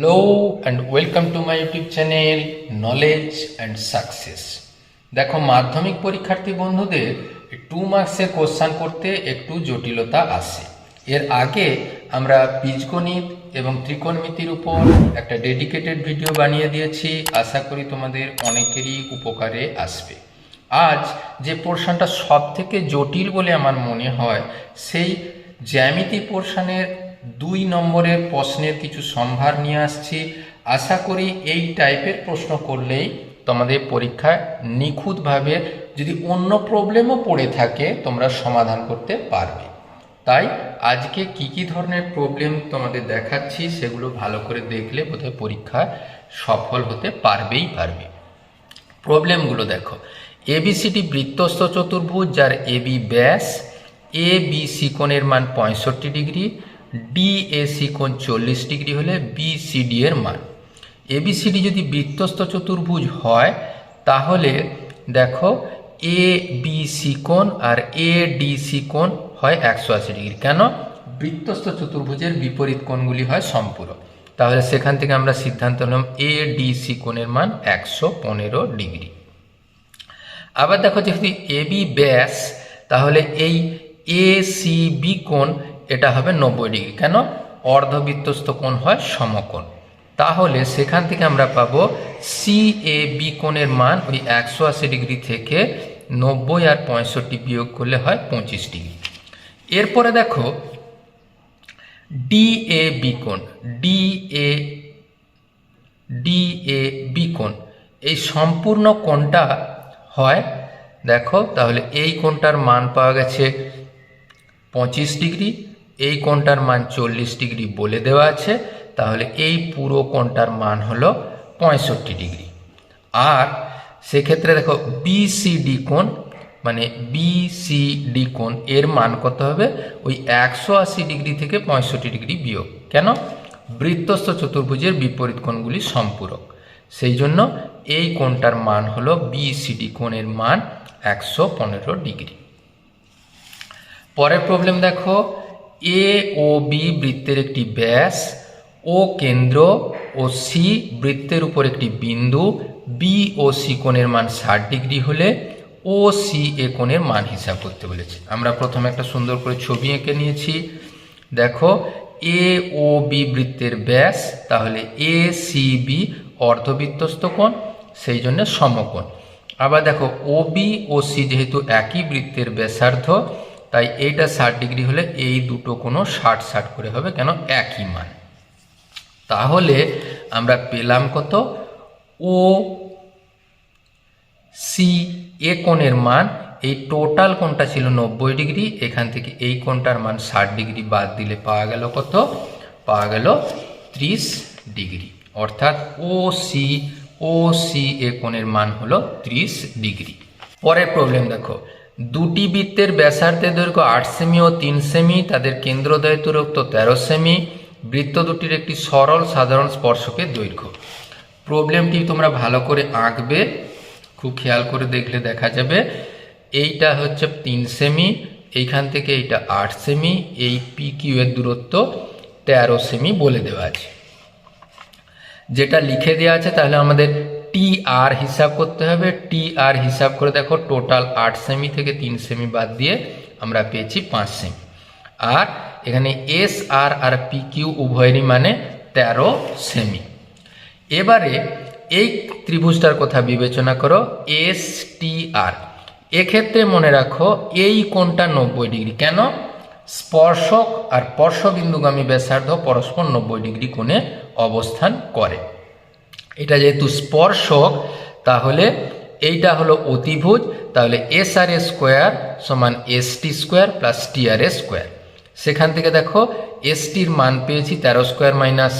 Hello and welcome to my YouTube channel knowledge and success দেখো, মাধ্যমিক পরীক্ষার্থী বন্ধুদের টু মার্কসের কোশ্চান করতে একটু জটিলতা আসে এর আগে আমরা বীজগণিত এবং ত্রিকোণমিতির উপর একটা ডেডিকেটেড ভিডিও বানিয়ে দিয়েছি। আশা করি তোমাদের অনেকেরই উপকারে আসবে। আজ যে পোর্শনটা সব থেকে জটিল বলে আমার মনে হয়, সেই জ্যামিতি পোর্শনের দুই নম্বরের প্রশ্নের কিছু সম্ভার নিয়ে আসছি। আশা করি এই টাইপের প্রশ্ন করলেই তোমাদের পরীক্ষায় নিখুঁতভাবে যদি অন্য প্রবলেমও পড়ে থাকে, তোমরা সমাধান করতে পারবে। তাই আজকে কি কি ধরনের প্রবলেম তোমাদের দেখাচ্ছি, সেগুলো ভালো করে দেখলে বোধহয় পরীক্ষা সফল হতে পারবেই পারবে। প্রবলেমগুলো দেখো। এবিসিটি বৃত্তস্থ চতুর্ভুজ, যার এবি ব্যাস, এ বি কোণের মান পঁয়ষট্টি ডিগ্রি ডি এ কোণ চল্লিশ ডিগ্রি হলে বি ডি এর মান। এবিসিডি যদি বৃত্তস্থ চতুর্ভুজ হয়, তাহলে দেখো এ বি সি কোণ আর এ ডি সি কোণ হয় একশো আশি ডিগ্রি। কেন? বৃত্তস্থ চতুর্ভুজের বিপরীত কোণগুলি হয় সম্পূরক। তাহলে সেখান থেকে আমরা সিদ্ধান্ত নিলাম এ ডি সি কোণের মান একশো পনেরো ডিগ্রি। আবার দেখো যেহেতু এ বি ব্যাস, তাহলে এই এ সি বি কোণ এটা হবে নব্বই ডিগ্রি। কেন? অর্ধবৃত্তস্থ কোণ হয় সমকোণ। তাহলে সেখান থেকে আমরা পাবো সি এ বি কোণের মান ওই একশো আশি ডিগ্রি থেকে নব্বই আর পঁয়ষট্টি বিয়োগ করলে হয় পঁচিশ ডিগ্রি। এরপরে দেখো ডি এ বি কোণ D A D A B কোণ, এই সম্পূর্ণ কোণটা হয়, দেখো, তাহলে এই কোণটার মান পাওয়া গেছে পঁচিশ ডিগ্রি এই কোণটার মান চল্লিশ ডিগ্রি বলে দেওয়া আছে, তাহলে এই পুরো কোণটার মান হলো পঁয়ষট্টি ডিগ্রি। আর সেক্ষেত্রে দেখো বিসিডি কোণ মানে বিসিডি কোণ, এর মান কত হবে? ওই একশো আশি ডিগ্রি থেকে পঁয়ষট্টি ডিগ্রি বিয়োগ। কেন? বৃত্তস্থ চতুর্ভুজের বিপরীত কোণগুলি সম্পূরক। সেই জন্য এই কোণটার মান হলো বিসিডি কোণের মান একশো পনেরো ডিগ্রি। পরের প্রবলেম দেখো এ ও বি বৃত্তের একটি ব্যাস ও কেন্দ্র ও সি বৃত্তের উপর একটি বিন্দু বি ও সি কোণের মান ষাট ডিগ্রি হলে ও সি এ কোণের মান হিসাব করতে বলেছে। আমরা প্রথমে একটা সুন্দর করে ছবি এঁকে নিয়েছি। দেখো এ ও বি বৃত্তের ব্যাস, তাহলে এ সি বি অর্ধবৃত্তস্থ কোণ, সেই জন্য সমকোণ। আবার দেখো ও বি ও সি যেহেতু একই বৃত্তের ব্যাসার্ধ তাই এইটা ষাট ডিগ্রি হলে এই দুটো কোনো ষাট ষাট করে হবে কেন? একই মান। তাহলে আমরা পেলাম কত? ও সি এ কোণের মান, এই টোটাল কোণটা ছিল নব্বই ডিগ্রি, এখান থেকে এই কোণটার মান ষাট ডিগ্রি বাদ দিলে পাওয়া গেল কত? পাওয়া গেল ত্রিশ ডিগ্রি। অর্থাৎ ও সি ও সি এ কোণের মান হলো ত্রিশ ডিগ্রি। পরের প্রবলেম দেখো। দুটি বৃত্তের ব্যাসার্ধের দৈর্ঘ্য আট সেমি ও তিন সেমি, তাদের কেন্দ্রদ্বয় দূরত্ব তেরো সেমি। বৃত্ত দুটির একটি সরল সাধারণ স্পর্শকের দৈর্ঘ্য। প্রবলেমটি তোমরা ভালো করে আঁকবে, খুব খেয়াল করে দেখলে দেখা যাবে। এইটা হচ্ছে তিন সেমি, এইখান থেকে এইটা আট সেমি, এই পি কিউ এর দূরত্ব তেরো সেমি বলে দেওয়া আছে। যেটা লিখে দেওয়া আছে, তাহলে আমাদের টি আর হিসাব করতে হবে। টি আর হিসাব করে দেখো টোটাল আট সেমি থেকে তিন সেমি বাদ দিয়ে আমরা পেয়েছি পাঁচ সেমি আর এখানে এস আর আর পি কিউ উভয়েরই মানে তেরো সেমি এবারে এই ত্রিভুজটার কথা বিবেচনা করো এস টি আর এক্ষেত্রে মনে রাখো, এই কোণটা নব্বই ডিগ্রি। কেন? স্পর্শক আর স্পর্শবিন্দুগামী ব্যাসার্ধ পরস্পর নব্বই ডিগ্রি কোণে অবস্থান করে। এটা যেহেতু স্পর্শক, তাহলে এইটা হলো অতিভুজ, তাহলে এস আর এ স্কোয়ার সমান S T square plus T R এ স্কোয়ার। সেখান থেকে দেখো এস টির মান পেয়েছি তেরো স্কোয়ার মাইনাস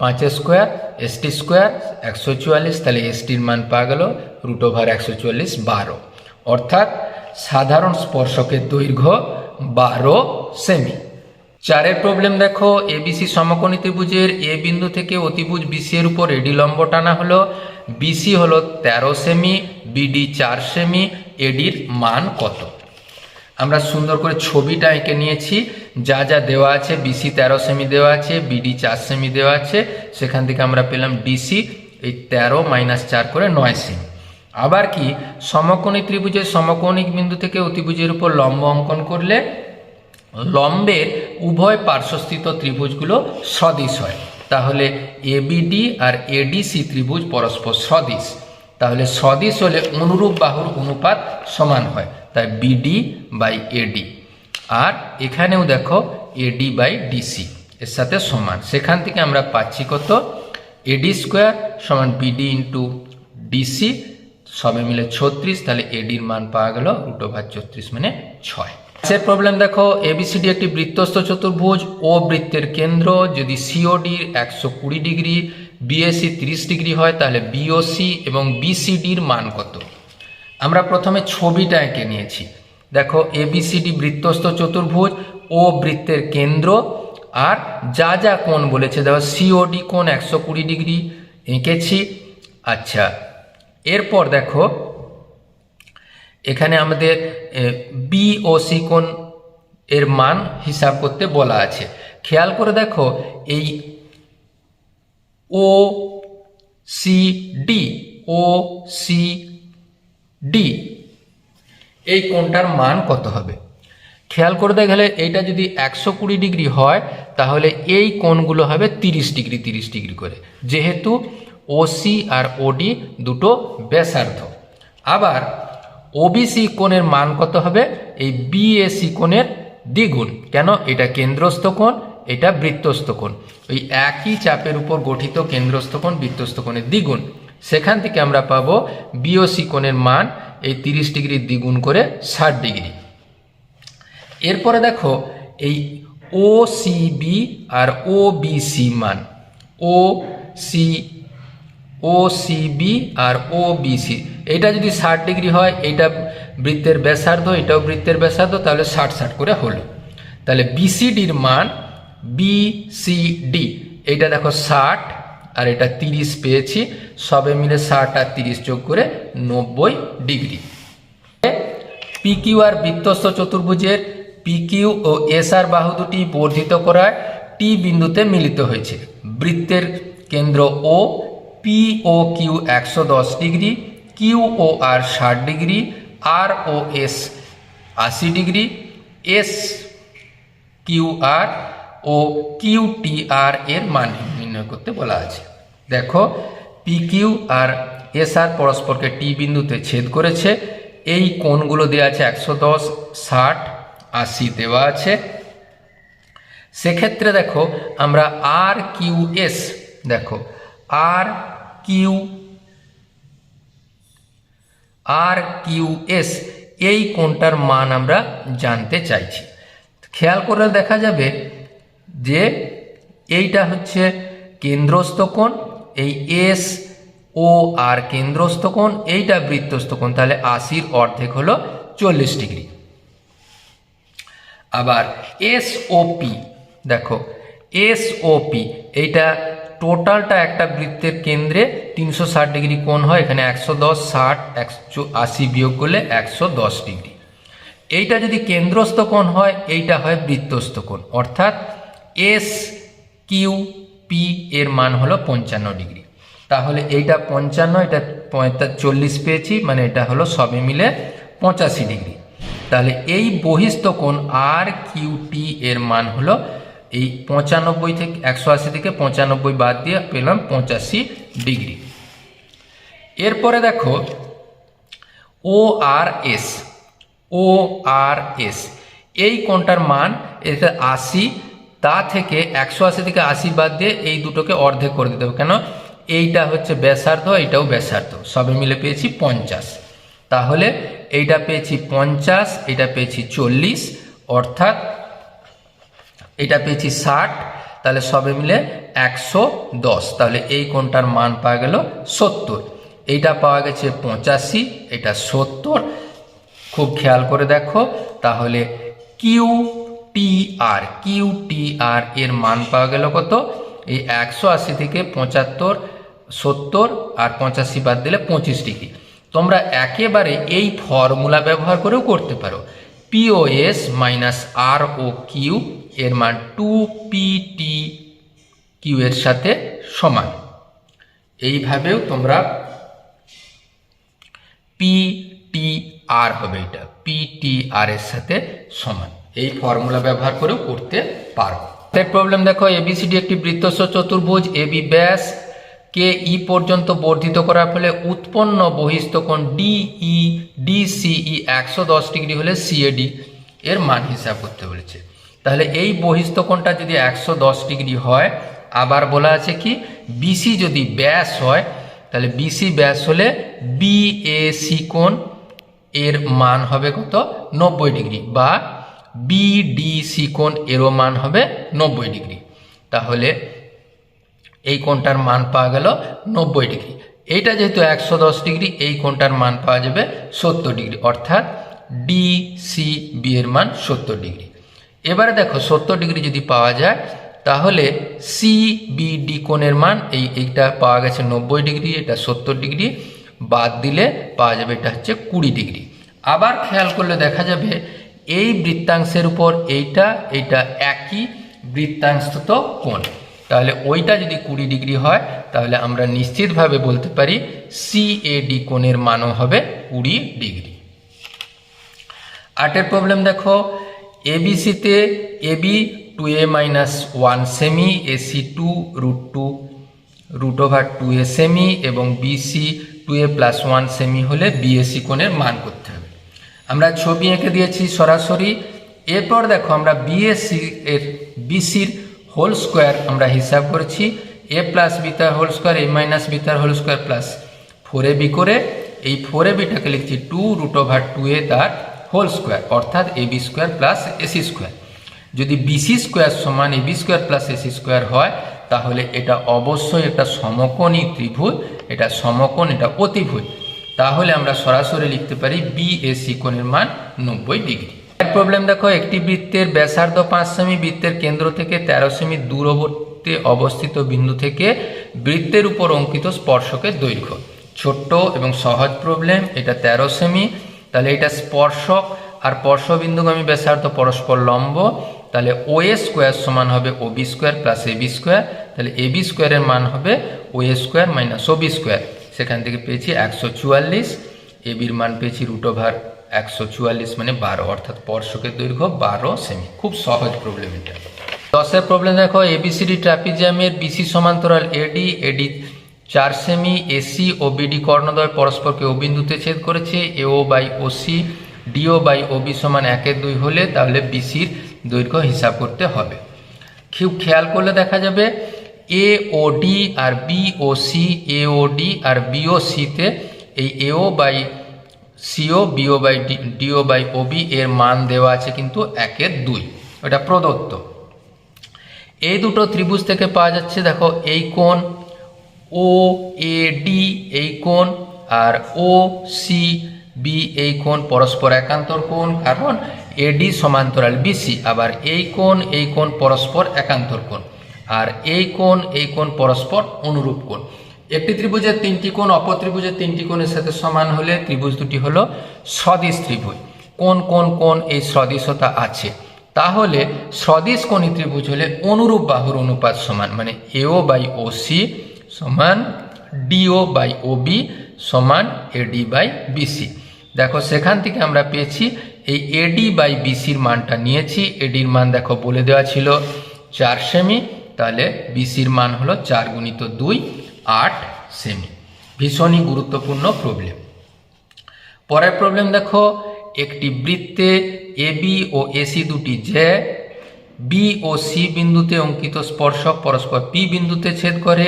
পাঁচ স্কোয়ার এস টি স্কোয়ার একশো চুয়াল্লিশ, তাহলে এস টির মান পাওয়া গেল রুট ওভার একশো চুয়াল্লিশ বারো। অর্থাৎ সাধারণ স্পর্শকের দৈর্ঘ্য বারো সেমি। চারের প্রবলেম দেখো এবিসি সমকোণী ত্রিভুজের এ বিন্দু থেকে অতিভুজ বিসি এর উপর এডি লম্ব টানা হলো। বিসি হলো তেরো সেমি বিডি চার সেমি এডির মান কত? আমরা সুন্দর করে ছবিটা এঁকে নিয়েছি। যা যা দেওয়া আছে বিসি তেরো সেমি দেওয়া আছে বিডি চার সেমি দেওয়া আছে, সেখান থেকে আমরা পেলাম ডিসি এই তেরো মাইনাস চার করে নয় সেমি। আবার কি, সমকোণী ত্রিভুজের সমকোণিক বিন্দু থেকে অতিভুজের উপর লম্ব অঙ্কন করলে লম্বের উভয় পার্শ্বস্থিত ত্রিভুজগুলো সদিশ হয়। তাহলে এবিডি আর এডিসি ত্রিভুজ পরস্পর সদিশ। তাহলে সদিশ হলে অনুরূপ বাহুর অনুপাত সমান হয়। তাই বিডি বাই এডি আর এখানেও দেখো এডি বাই ডিসি এর সাথে সমান। সেখান থেকে আমরা পাচ্ছি কত? এডি স্কোয়ার সমান বিডি ইন্টু ডিসি সবে মিলে ছত্রিশ, তাহলে এডির মান পাওয়া গেল রুট ওভার ছত্রিশ মানে ছয়। সে প্রবলেম দেখো এবিসিডি একটি বৃত্তস্থ চতুর্ভুজ ও বৃত্তের কেন্দ্র। যদি সিওডির একশো কুড়ি ডিগ্রি বিএসি তিরিশ ডিগ্রি হয়, তাহলে বিওসি এবং বিসিডির মান কত? আমরা প্রথমে ছবিটা এঁকে নিয়েছি। দেখো এবিসিডি বৃত্তস্থ চতুর্ভুজ ও বৃত্তের কেন্দ্র, আর যা যা কোণ বলেছে, দেখো সিওডি কোণ একশো কুড়ি ডিগ্রি, এঁকেছি। আচ্ছা এরপর দেখো এখানে আমাদের বি ও সি কোণ এর মান হিসাব করতে বলা আছে। খেয়াল করে দেখো, এই O C D O C D এই কোণটার মান কত হবে? খেয়াল করে দেখলে এইটা যদি একশো কুড়ি ডিগ্রি হয়, তাহলে এই কোণগুলো হবে তিরিশ ডিগ্রি তিরিশ ডিগ্রি করে। যেহেতু ওসি আর ওডি দুটো ব্যাসার্ধ। আবার ওবিসি কোণের মান কত হবে? এই বিএসি কোণের দ্বিগুণ। কেন? এটা কেন্দ্রস্থ কোণ, এটা বৃত্তস্থ কোণ। ওই একই চাপের উপর গঠিত কেন্দ্রস্থ কোণ, বৃত্তস্থ কোণের দ্বিগুণ। সেখান থেকে আমরা পাবো বিওসি কোণের মান এই তিরিশ ডিগ্রির দ্বিগুণ করে ষাট ডিগ্রি। এরপরে দেখো এই ও সিবি আর ও বিসি মান। ও সি ও সিবি আর ও বিসি এটা যদি ষাট ডিগ্রি হয় এটা বৃত্তের ব্যাসার্ধ, এটাও বৃত্তের ব্যাসার্ধ, তাহলে ষাট ষাট করে হলো। তাহলে বিসিডির মান বিসিডি এটা দেখো ষাট, আর এটা তিরিশ পেয়েছি, সবে মিলে ষাট আর তিরিশ যোগ করে নব্বই ডিগ্রি। পিকিউ আর বৃত্তস্থ চতুর্ভুজের পিকিউ ও এসআর বাহু দুটি বর্ধিত করায় টি বিন্দুতে মিলিত হয়েছে। বৃত্তের কেন্দ্র ও পি ও কিউ একশো দশ ডিগ্রি কিউ ও আর ষাট ডিগ্রি, আর ও এস আশি ডিগ্রি, এস কিউ আর ও কিউ টি আর এর মান নির্ণয় করতে বলা আছে। দেখো, পি কিউ আর এস আর পরস্পরকে টি বিন্দুতে ছেদ করেছে, এই কোণগুলো দেওয়া আছে একশো দশ, ষাট, আশি দেওয়া আছে। সেক্ষেত্রে দেখো, আমরা আর কিউ এস, দেখো, R Q R Q S এই কোনটার মান আমরা জানতে চাইছি। খেয়াল করে দেখা যাবে যে এইটা হচ্ছে কেন্দ্রস্থ কোণ, এই এস ও আর কেন্দ্রস্থ কোণ, এইটা বৃত্তস্থ কোণ, তাহলে আশির অর্ধেক হলো চল্লিশ ডিগ্রি। আবার এস পি দেখো এস পি এইটা টোটালটা একটা বৃত্তের কেন্দ্রে তিনশো ষাট ডিগ্রি কোণ হয়, এখানে একশো দশ ষাট, একশো আশি বিয়োগ করলে একশো দশ ডিগ্রি। এইটা যদি কেন্দ্রস্থ কোণ হয়, এইটা হয় বৃত্তস্থ কোণ। অর্থাৎ এস কিউ পি এর মান হলো পঞ্চান্ন ডিগ্রি। তাহলে এইটা পঞ্চান্ন, এটা চল্লিশ পেয়েছি মানে এটা হলো সবে মিলে পঁচাশি ডিগ্রি। তাহলে এই বহিস্থ কোণ আর কিউ টি এর মান হলো এই পঁচানব্বই থেকে একশো আশি থেকে পঁচানব্বই বাদ দিয়ে পেলাম পঁচাশি ডিগ্রি। এরপরে দেখো ও আর এস ও আর এস এই কোনটার মান এটা আশি, তা থেকে একশো আশি থেকে আশি বাদ দিয়ে এই দুটোকে অর্ধেক করে দিতে হবে। কেন? এইটা হচ্ছে ব্যাসার্ধ, এইটাও ব্যাসার্ধ। সবে মিলে পেয়েছি পঞ্চাশ। তাহলে এইটা পেয়েছি পঞ্চাশ এটা পেয়েছি চল্লিশ, অর্থাৎ এটা পেয়েছি ষাট, তাহলে সবে মিলে একশো দশ। তাহলে এই কোনটার মান পাওয়া গেল সত্তর। এইটা পাওয়া গেছে পঁচাশি, এটা সত্তর। খুব খেয়াল করে দেখো, তাহলে কিউ টি আর, কিউ টি আর এর মান পাওয়া গেল কত? এই একশো আশি থেকে পঁচাত্তর, সত্তর আর পঁচাশি বাদ দিলে পঁচিশ ডিগ্রি। তোমরা একেবারে এই ফর্মুলা ব্যবহার করেও করতে পারো। পিওএস মাইনাস আর ও কিউ এর মান টু পি টি কিউ এর সাথে সমান। এইভাবেও তোমরা পি টি আর হবে এটা পি আর এর সাথে সমান। এই ফর্মুলা ব্যবহার করেও করতে পারো। প্রবলেম দেখো এবিসিডি একটি বৃত্তস্ব চতুর্ভুজ এবি ব্যাস কে ই পর্যন্ত বর্ধিত করার ফলে উৎপন্ন বহিস্থ কোণ ডিই ডিসিই একশো দশ ডিগ্রি হলে সিএডি এর মান হিসাব করতে বলেছে। তাহলে এই বহিস্থ কোণটা যদি একশো দশ ডিগ্রি হয়, আবার বলা আছে কি? বিসি যদি ব্যাস হয়, তাহলে বিসি ব্যাস হলে বি বিএসি কোণ এর মান হবে কত? নব্বই ডিগ্রি বা বিডিসি কোণ এরও মান হবে নব্বই ডিগ্রি। তাহলে এই কোণটার মান পাওয়া গেল নব্বই ডিগ্রি। এইটা যেহেতু একশো দশ ডিগ্রি, এই কোণটার মান পাওয়া যাবে সত্তর ডিগ্রি। অর্থাৎ ডিসিবি এর মান সত্তর ডিগ্রি। এবারে দেখো সত্তর ডিগ্রি যদি পাওয়া যায়, তাহলে সিবিডি কোণের মান, এই, এইটা পাওয়া গেছে নব্বই ডিগ্রি, এটা সত্তর ডিগ্রি, বাদ দিলে পাওয়া যাবে, এটা হচ্ছে কুড়ি ডিগ্রি। আবার খেয়াল করলে দেখা যাবে, এই বৃত্তাংশের উপর এইটা এইটা একই বৃত্তাংশত কোণ। তাহলে ওইটা যদি কুড়ি ডিগ্রি হয়, তাহলে আমরা নিশ্চিতভাবে বলতে পারি সিএডি কোণের মানও হবে কুড়ি ডিগ্রি। আটের প্রবলেম দেখো এবিসিতে AB two a minus one cm AC two root two root over two a cm এবং BC two a plus one cm হলে বিএসি কোণের মান করতে হবে। আমরা ছবি এঁকে দিয়েছি সরাসরি। এরপর দেখো আমরা বিএসসি এর বিসির হোল স্কোয়ার আমরা হিসাব করেছি। এ প্লাস বিতার whole square A minus বিতার whole square plus four a b করে এই ফোর এ বিটাকে লিখছি two root over two a তার হোল স্কোয়ার, অর্থাৎ A B square plus AC square. যদি বিসি স্কোয়ার সমান A B square plus AC square হয়, তাহলে এটা অবশ্যই একটা সমকোণী ত্রিভুজ, এটা সমকোণ, এটা অতিভুজ। তাহলে আমরা সরাসরি লিখতে পারি বিএসি কোণের মান নব্বই ডিগ্রি। প্রবলেম দেখো, একটি বৃত্তের ব্যাসার্ধ পাঁচ সেমি, বৃত্তের কেন্দ্র থেকে তেরো সেমি দূরবর্তী অবস্থিত বিন্দু থেকে বৃত্তের উপর অঙ্কিত স্পর্শকের দৈর্ঘ্য। ছোট্ট এবং সহজ প্রবলেম এটা তেরো সেমি তাহলে এটা স্পর্শক আর স্পর্শবিন্দুগামী ব্যাসার্ধ পরস্পর লম্ব, তাহলে ও এ স্কোয়ার সমান হবে O B square plus A B square, তাহলে এ বি স্কোয়ারের মান হবে O A square minus O B square. সেখান থেকে পেয়েছি একশো চুয়াল্লিশ, এ বির মান পেয়েছি রুট ওভার একশো চুয়াল্লিশ মানে বারো, অর্থাৎ স্পর্শকের দৈর্ঘ্য বারো সেমি। খুব সহজ প্রবলেম এটা। দশের প্রবলেম দেখো এবিসিডি ট্রাপিজিয়ামের বিসি সমান্তরাল এডি এডি চার সেমি এসি ও বিডি কর্ণদ্বয় পরস্পরকে ও বিন্দুতে ছেদ করেছে। AO by OC, DO by OB সমান একের দুই হলে তাহলে বিসির দৈর্ঘ্য হিসাব করতে হবে। খুব খেয়াল করলে দেখা যাবে, A O D R B O C, A O D R BO সিতে এই AO by CO BO by DO by OB এর মান দেওয়া আছে কিন্তু একের দুই। ওটা প্রদত্ত। এই দুটো ত্রিভুজ থেকে পাওয়া যাচ্ছে, দেখো, এই কোণ ও এ ডি এই কোণ আর ও সি বি এই কোণ পরস্পর একান্তর কোণ, কারণ এডি সমান্তরাল বিসি আবার এই কোণ এই কোণ পরস্পর একান্তর কোণ আর এই কোণ এই কোণ পরস্পর অনুরূপ কোণ। একটি ত্রিভুজের তিনটি কোণ, অপর ত্রিভুজের তিনটি কোণের সাথে সমান হলে ত্রিভুজ দুটি হলো সদিশ ত্রিভুজ। কোন কোন কোন এই সদিশতা আছে? তাহলে সদিশ কোণী ত্রিভুজ হলে অনুরূপ বাহুর অনুপাত সমান মানে এও বাই ও সি সমান ডিও বাই ও বি সমান এডি বাই বিসি দেখো, সেখান থেকে আমরা পেয়েছি এই এডি বাই বিসির মানটা নিয়েছি। এডির মান দেখো, বলে দেওয়া ছিল চার সেমি। তাহলে বিসির মান হলো চার গুণিত দুই, আট সেমি। ভীষণই গুরুত্বপূর্ণ প্রবলেম পরের প্রবলেম দেখো, একটি বৃত্তে এবি ও এসি দুটি যে বি ও সি বিন্দুতে অঙ্কিত স্পর্শক, পরস্পর পি বিন্দুতে ছেদ করে।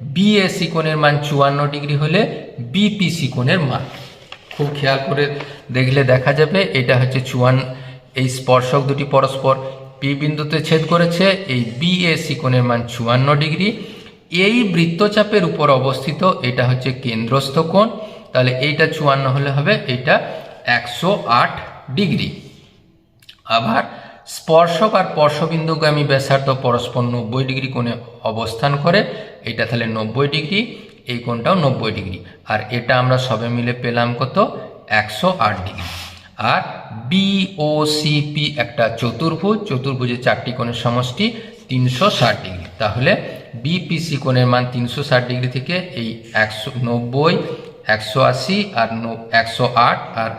বিএসি কোণের মান চুয়ান্ন ডিগ্রি হলে বিপিসি কোণের মান। খুব খেয়াল করে দেখলে দেখা যাবে এটা হচ্ছে চুয়ান্ন এই স্পর্শক দুটি পরস্পর। পি বিন্দুতে ছেদ করেছে এই বিএসি কোণের মান চুয়ান্ন ডিগ্রি। এই বৃত্তচাপের উপর অবস্থিত এটা হচ্ছে কেন্দ্রস্থ কোণ। তাহলে এইটা চুয়ান্ন হলে হবে এটা একশো আট ডিগ্রি। আবার স্পর্শক আর স্পর্শবিন্দুগামী ব্যাসার্ধ পরস্পর নব্বই ডিগ্রি কোণে অবস্থান করে এটা তাহলে নব্বই ডিগ্রি, এই কোণটাও নব্বই ডিগ্রি। আর এটা আমরা সবে মিলে পেলাম কত? একশো আট ডিগ্রি। আর বিওসিপি একটা চতুর্ভুজ, চতুর্ভুজের চারটি কোণের সমষ্টি তিনশো ষাট ডিগ্রি। তাহলে বিপিসি কোণের মান তিনশো ষাট ডিগ্রি থেকে এই একশো নব্বই, একশো আশি আর একশো আট আর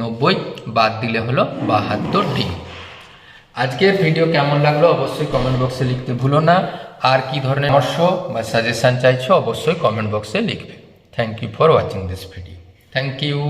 নব্বই বাদ দিলে হলো বাহাত্তর ডিগ্রি। আজকের ভিডিও কেমন লাগল অবশ্যই কমেন্ট বক্সে লিখতে ভুলো না। আর কি ধরনের পরামর্শ বা সাজেশন চাইছো অবশ্যই কমেন্ট বক্সে লিখবে। Thank you for watching this video thank you